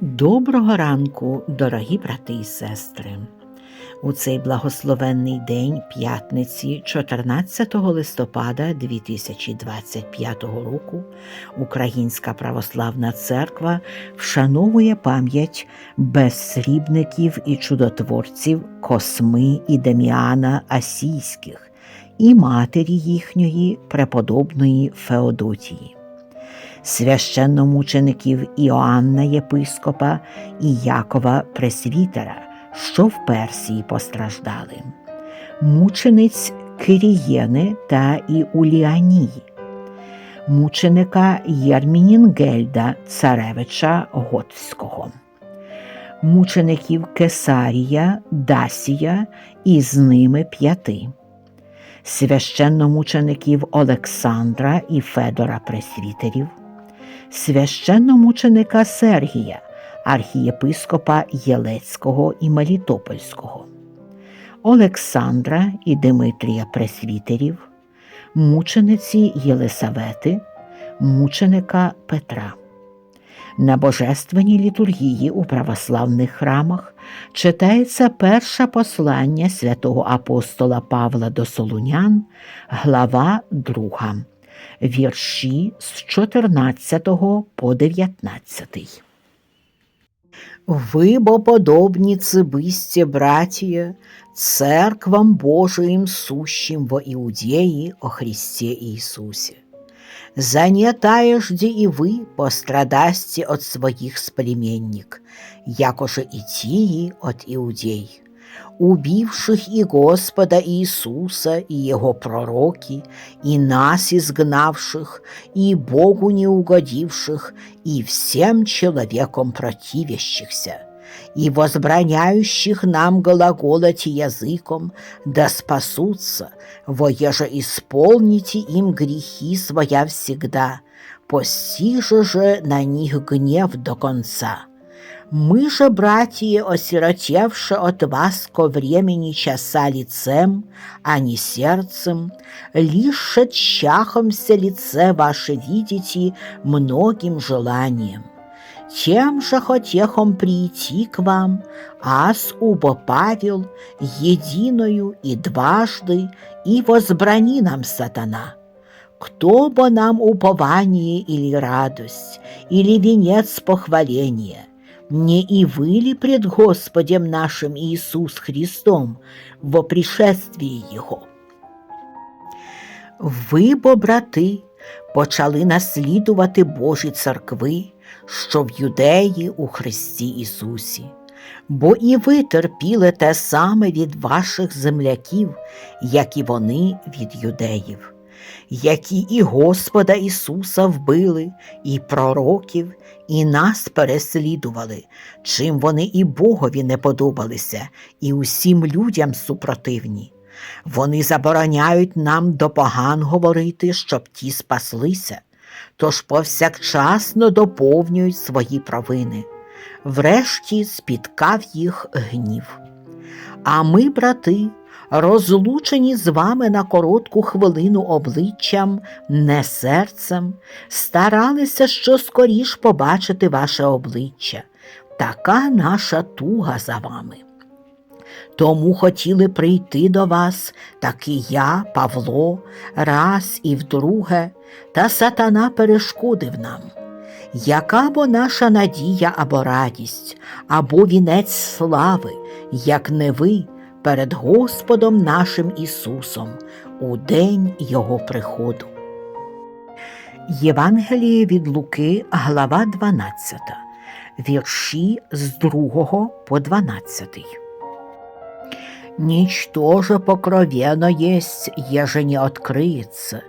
Доброго ранку, дорогі брати і сестри. У цей благословенний день п'ятниці, 14 листопада 2025 року, Українська православна церква вшановує пам'ять безсрібників і чудотворців Косми і Деміана Асійських і матері їхньої преподобної Феодотії священномучеників Іоанна Єпископа і Якова Пресвітера, що в Персії постраждали, мучениць Кирієни та Іуліанії, мученика Єрмінінгельда, царевича Готського, мучеників Кесарія, Дасія і з ними п'яти. Священномучеників Олександра і Федора Пресвітерів, священномученика Сергія, архієпископа Єлецького і Мелітопольського, Олександра і Димитрія Пресвітерів, мучениці Єлисавети, мученика Петра. На божественній літургії у православних храмах читається перше послання святого апостола Павла до Солунян, глава 2, вірші з 14 по 19. Ви бо подобні цибисті, братія, церквам Божиим сущим во Иудеи о Христе Иисусе. Занятаежде и вы пострадасте от своих сплеменник, якоже и тии от иудей, убивших и Господа Иисуса, и Его пророки, и нас изгнавших, и Богу не угодивших, и всем человеком противящихся, и возбраняющих нам глаголать языком, да спасутся, во еже исполните им грехи своя всегда, постиже же на них гнев до конца. Мы же, братья, осиротевши от вас ко времени часа лицем, а не сердцем, лишь тщахомся лице ваше видите многим желанием. Тем же хотехом прийти к вам, аз убо Павел, единою и дважды, и возбрани нам сатана. Кто бы нам упование или радость, или венец похваления, не и вы ли пред Господем нашим Иисус Христом во пришествии Его? Ви, бо, брати, почали наслідувати Божі церкви, що в юдеї у Христі Ісусі, бо і ви терпіли те саме від ваших земляків, як і вони від юдеїв, які і Господа Ісуса вбили, і пророків, і нас переслідували, чим вони і Богові не подобалися, і усім людям супротивні. Вони забороняють нам до поган говорити, щоб ті спаслися, тож повсякчасно доповнюють свої провини. Врешті спіткав їх гнів. А ми, брати, розлучені з вами на коротку хвилину обличчям, не серцем, старалися що скоріш побачити ваше обличчя. Така наша туга за вами. Тому хотіли прийти до вас, так і я, Павло, раз і вдруге, та сатана перешкодив нам. Яка бо наша надія або радість, або вінець слави, як не ви перед Господом нашим Ісусом у день Його приходу. Євангеліє від Луки, глава 12, вірші з 2 по 12. Ничто же покровенно есть, еже не открыется,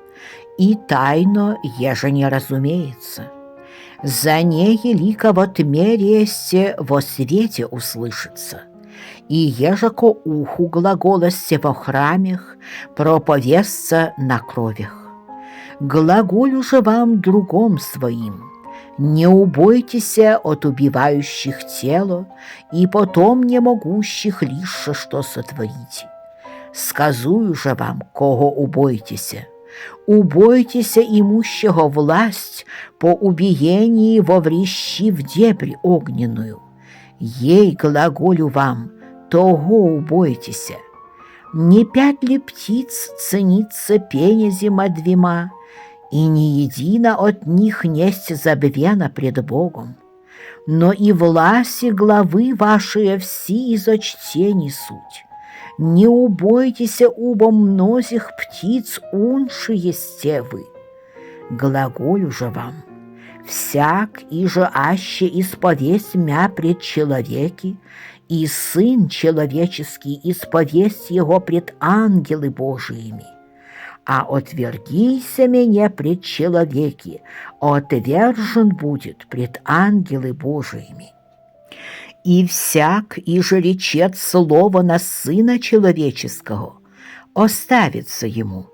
и тайно, еже не разумеется. За ней лика во тьме ресте во свете услышится, и ежеко уху глаголосте во храмях, проповестся на кровях. Глаголю же вам другом своим, не убойтеся от убивающих тело и потом не могущих лишь что сотворить. Сказую же вам, кого убойтеся, убойтеся имущего власть по убиении во врещи в дебри огненную. Ей глаголю вам, того убойтеся. Не пять ли птиц ценится пенязима двима, и ни едино от них несть забвена пред Богом, но и власти главы ваши все изочтени суть. Не убойтеся убо мнозих птиц уншие сте вы. Глаголю же вам, всяк и же аще исповесть мя пред человеки, и Сын Человеческий исповесть Его пред ангелы Божиими. А отвергися меня пред человеки, отвержен будет пред ангелы Божиими. И всяк, и же речет слово на Сына Человеческого, оставится ему,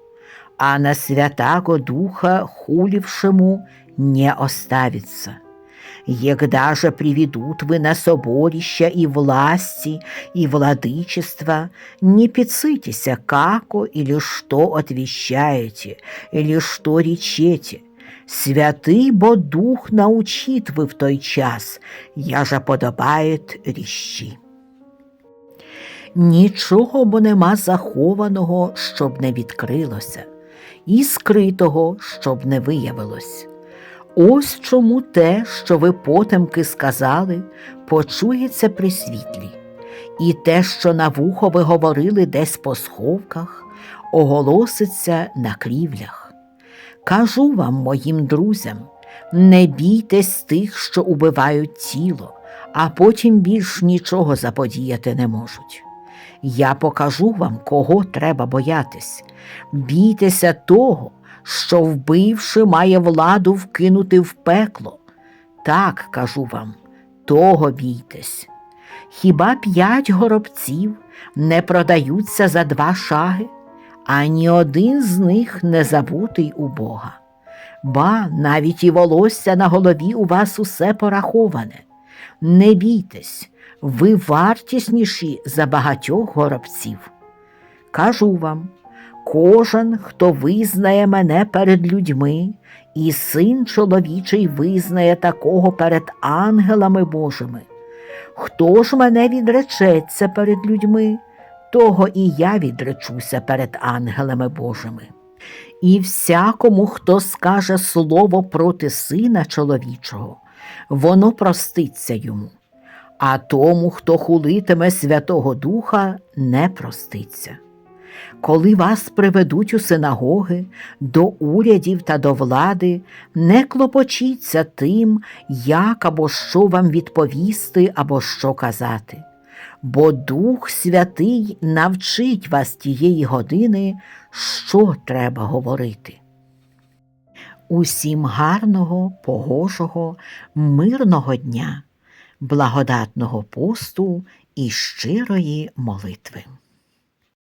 а на Святаго Духа, хулившему, не оставится. Егда же приведут вы на соборища и власти, и владычество, не пицитеся, како или что отвещаете, или что речете. Святый бо дух научит ви в той час, я же подобает ріщі. Нічого бо нема захованого, щоб не відкрилося, і скритого, щоб не виявилось. Ось чому те, що ви потемки сказали, почується при світлі, і те, що на вухо ви говорили десь по сховках, оголоситься на крівлях. Кажу вам, моїм друзям, не бійтесь тих, що убивають тіло, а потім більш нічого заподіяти не можуть. Я покажу вам, кого треба боятись. Бійтеся того, що, вбивши, має владу вкинути в пекло. Так кажу вам, того бійтесь. Хіба п'ять горобців не продаються за два шаги, а ні один з них не забутий у Бога. Ба, навіть і волосся на голові у вас усе пораховане. Не бійтесь, ви вартісніші за багатьох горобців. Кажу вам, Кожен, хто визнає мене перед людьми, і син чоловічий визнає такого перед ангелами Божими. Хто ж мене відречеться перед людьми, того і я відречуся перед ангелами Божими. І всякому, хто скаже слово проти сина чоловічого, воно проститься йому, а тому, хто хулитиме Святого Духа, не проститься коли вас приведуть у синагоги, до урядів та до влади, не клопочіться тим, як або що вам відповісти, або що казати. Бо Дух Святий навчить вас тієї години, що треба говорити. Усім гарного, погожого, мирного дня, благодатного посту і щирої молитви.